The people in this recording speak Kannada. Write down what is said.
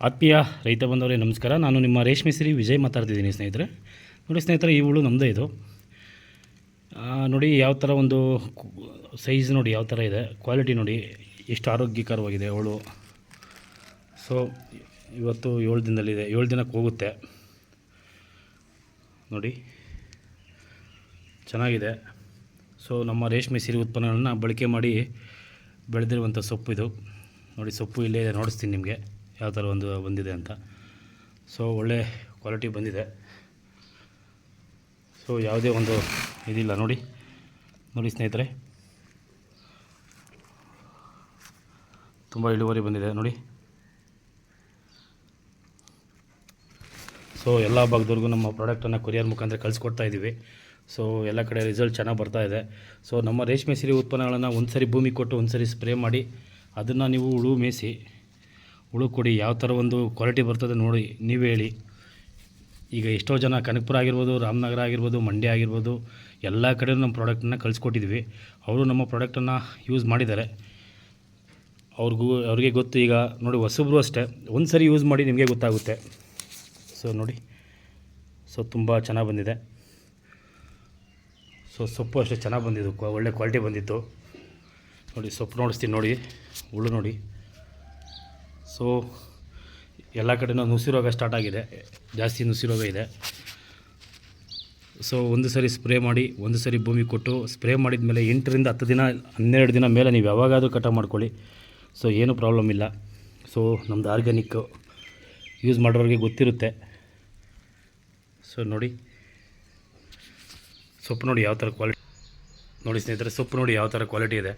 ಆತ್ಮೀಯ ರೈತ ಬಂದವರೇ, ನಮಸ್ಕಾರ. ನಾನು ನಿಮ್ಮ ರೇಷ್ಮೆ ಸಿರಿ ವಿಜಯ್ ಮಾತಾಡ್ತಿದ್ದೀನಿ ಸ್ನೇಹಿತರೆ. ನೋಡಿ ಸ್ನೇಹಿತರೆ, ಈ ಹುಳು ನಮ್ಮದೇ ಇದು. ನೋಡಿ ಯಾವ ಥರ ಒಂದು ಸೈಜ್ ನೋಡಿ, ಯಾವ ಥರ ಇದೆ. ಕ್ವಾಲಿಟಿ ನೋಡಿ, ಎಷ್ಟು ಆರೋಗ್ಯಕರವಾಗಿದೆ ಅವಳು ಸೊ, ಇವತ್ತು ಏಳು ದಿನದಲ್ಲಿದೆ. ಏಳು ದಿನಕ್ಕೆ ಹೋಗುತ್ತೆ. ನೋಡಿ, ಚೆನ್ನಾಗಿದೆ. ಸೊ, ನಮ್ಮ ರೇಷ್ಮೆ ಸಿರಿ ಉತ್ಪನ್ನಗಳನ್ನ ಬಳಕೆ ಮಾಡಿ ಬೆಳೆದಿರುವಂಥ ಸೊಪ್ಪು ಇದು. ನೋಡಿ, ಸೊಪ್ಪು ಇಲ್ಲೇ ಇದೆ, ನೋಡಿಸ್ತೀನಿ ನಿಮಗೆ. ಯಾವ ಥರ ಒಂದು ಬಂದಿದೆ ಅಂತ. ಸೊ ಒಳ್ಳೆ ಕ್ವಾಲಿಟಿ ಬಂದಿದೆ. ಸೊ ಯಾವುದೇ ಒಂದು ಇದಿಲ್ಲ, ನೋಡಿ. ನೋಡಿ ಸ್ನೇಹಿತರೆ. ತುಂಬ ಇಳುವರಿ ಬಂದಿದೆ, ನೋಡಿ. ಸೊ ಎಲ್ಲ ಭಾಗದವ್ರಿಗೂ ನಮ್ಮ ಪ್ರಾಡಕ್ಟನ್ನು ಕೊರಿಯರ್ ಮುಖಾಂತರ ಕಳಿಸ್ಕೊಡ್ತಾ ಇದ್ದೀವಿ. ಸೊ ಎಲ್ಲ ಕಡೆ ರಿಸಲ್ಟ್ ಚೆನ್ನಾಗಿ ಬರ್ತಾ ಇದೆ. ಸೊ ನಮ್ಮ ರೇಷ್ಮೆ ಸೀರೆ ಉತ್ಪನ್ನಗಳನ್ನು ಒಂದು ಸರಿ ಭೂಮಿ ಕೊಟ್ಟು ಒಂದು ಸರಿ ಸ್ಪ್ರೇ ಮಾಡಿ, ಅದನ್ನು ನೀವು ಹುಳು ಮೇಯಿಸಿ ಹುಳು ಕೊಡಿ, ಯಾವ ಥರ ಒಂದು ಕ್ವಾಲಿಟಿ ಬರ್ತದೆ ನೋಡಿ, ನೀವು ಹೇಳಿ. ಈಗ ಎಷ್ಟೋ ಜನ ಕನಕಪುರ ಆಗಿರ್ಬೋದು ರಾಮನಗರ ಆಗಿರ್ಬೋದು ಮಂಡ್ಯ ಆಗಿರ್ಬೋದು, ಎಲ್ಲ ಕಡೆ ನಮ್ಮ ಪ್ರಾಡಕ್ಟನ್ನು ಕಳಿಸ್ಕೊಟ್ಟಿದ್ವಿ. ಅವರು ನಮ್ಮ ಪ್ರಾಡಕ್ಟನ್ನು ಯೂಸ್ ಮಾಡಿದ್ದಾರೆ. ಅವ್ರಿಗೂ, ಅವ್ರಿಗೆ ಗೊತ್ತು ಈಗ, ನೋಡಿ, ಹೊಸಬ್ರು ಅಷ್ಟೇ. ಒಂದು ಸರಿ ಯೂಸ್ ಮಾಡಿ ನಿಮಗೆ ಗೊತ್ತಾಗುತ್ತೆ. ಸೊ ನೋಡಿ. ಸೊ ತುಂಬ ಚೆನ್ನಾಗಿ ಬಂದಿದೆ. ಸೊ ಸೊಪ್ಪು ಅಷ್ಟೇ ಚೆನ್ನಾಗಿ ಬಂದಿದ್ದು, ಒಳ್ಳೆ ಕ್ವಾಲಿಟಿ ಬಂದಿತ್ತು. ನೋಡಿ, ಸೊಪ್ಪು ನೋಡಿಸ್ತೀನಿ ನೋಡಿ, ಹುಳು ನೋಡಿ. ಸೊ ಎಲ್ಲ ಕಡೆನೂ ನುಸಿ ರೋಗ ಸ್ಟಾರ್ಟ್ ಆಗಿದೆ. ಜಾಸ್ತಿ ನುಸಿ ರೋಗ ಇದೆ. ಸೊ ಒಂದು ಸರಿ ಸ್ಪ್ರೇ ಮಾಡಿ, ಒಂದು ಸರಿ ಭೂಮಿ ಕೊಟ್ಟು ಸ್ಪ್ರೇ ಮಾಡಿದ ಮೇಲೆ ಎಂಟರಿಂದ ಹತ್ತು ದಿನ, ಹನ್ನೆರಡು ದಿನ ಮೇಲೆ ನೀವು ಯಾವಾಗಾದರೂ ಕಟ ಮಾಡ್ಕೊಳ್ಳಿ. ಸೊ ಏನು ಪ್ರಾಬ್ಲಮ್ ಇಲ್ಲ. ಸೊ ನಮ್ಮದು ಆರ್ಗ್ಯಾನಿಕ್ ಯೂಸ್ ಮಾಡೋರಿಗೆ ಗೊತ್ತಿರುತ್ತೆ. ಸೊ ನೋಡಿ. ಸೊಪ್ಪು ನೋಡಿ ಯಾವ ಥರ ಕ್ವಾಲಿಟಿ ನೋಡಿ ಸ್ನೇಹಿತರೆ, ಸೊಪ್ಪು ನೋಡಿ ಯಾವ ಥರ ಕ್ವಾಲಿಟಿ ಇದೆ.